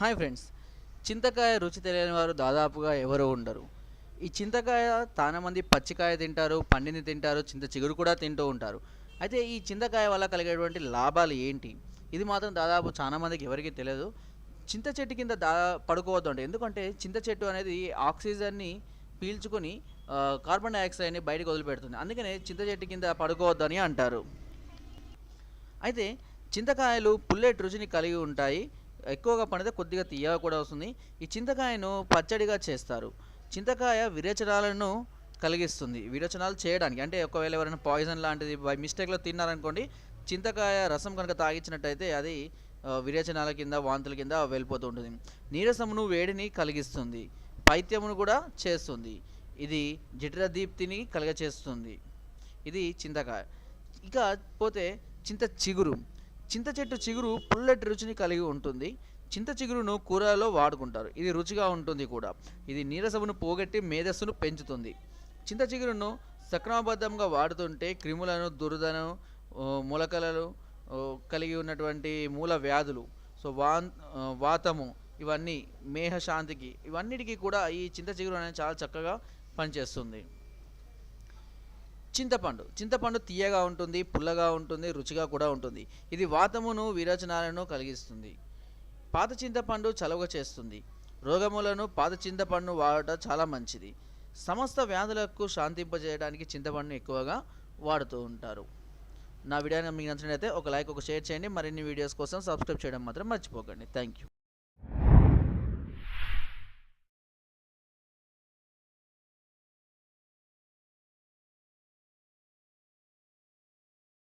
Hi friends. చింతకాయ రుచి తెలియని వారు దాదాపుగా ఎవరు ఉండరు. ఈ చింతకాయ చాలా మంది పచ్చికాయ తింటారు పండిని తింటారు చింత చిగురు కూడా తింటూ ఉంటారు. అయితే ఈ చింతకాయ వల్ల కలిగేటువంటి లాభాలు ఏంటి? ఇది మాత్రం దాదాపు చాలా మందికి ఎవరికీ తెలియదు. చింత చెట్టు కింద దా పడుకోవద్దు అంటే ఎందుకంటే చింత చెట్టు అనేది ఆక్సిజన్ని పీల్చుకొని కార్బన్ డైఆక్సైడ్ని బయటకు వదిలిపెడుతుంది. అందుకనే చింత చెట్టు కింద పడుకోవద్దని అంటారు. అయితే చింతకాయలు పుల్లెట్ రుచిని కలిగి ఉంటాయి. ఎక్కువగా పండితే కొద్దిగా తీయగా కూడా వస్తుంది. ఈ చింతకాయను పచ్చడిగా చేస్తారు. చింతకాయ విరేచనాలను కలిగిస్తుంది. విరేచనాలు చేయడానికి అంటే ఒకవేళ ఎవరైనా పాయిజన్ లాంటిది బై మిస్టేక్లో తిన్నారనుకోండి చింతకాయ రసం కనుక తాగించినట్టయితే అది విరేచనాల కింద వాంతుల కింద వెళ్ళిపోతూ ఉంటుంది. నీరసమును వేడిని కలిగిస్తుంది. పైత్యమును కూడా చేస్తుంది. ఇది జఠర దీప్తిని కలుగచేస్తుంది. ఇది చింతకాయ. ఇక పోతే చింత చిగురు. చింత చెట్టు చిగురు పుల్లటి రుచిని కలిగి ఉంటుంది. చింత చిగురును కూరలో వాడుకుంటారు. ఇది రుచిగా ఉంటుంది కూడా. ఇది నీరసమును పోగొట్టి మేధస్సును పెంచుతుంది. చింత చిగురును సక్రమబద్ధంగా వాడుతుంటే క్రిములను దురదను మొలకలను కలిగి ఉన్నటువంటి మూల వ్యాధులు సో వాన్ వాతము ఇవన్నీ మేహశాంతికి ఇవన్నిటికీ కూడా ఈ చింత చిగురు అనేది చాలా చక్కగా పనిచేస్తుంది. చింతపండు. చింతపండు తీయగా ఉంటుంది పుల్లగా ఉంటుంది రుచిగా కూడా ఉంటుంది. ఇది వాతమును విరచనాలను కలిగిస్తుంది. పాత చింతపండు చలవ చేస్తుంది. రోగములను పాత చింతపండు వాడట చాలా మంచిది. సమస్త వ్యాధులకు శాంతింపజేయడానికి చింతపండును ఎక్కువగా వాడుతూ ఉంటారు. నా వీడియో మీకు నచ్చినట్లయితే ఒక లైక్ ఒక షేర్ చేయండి. మరిన్ని వీడియోస్ కోసం సబ్స్క్రైబ్ చేయడం మాత్రం మర్చిపోకండి. Thank you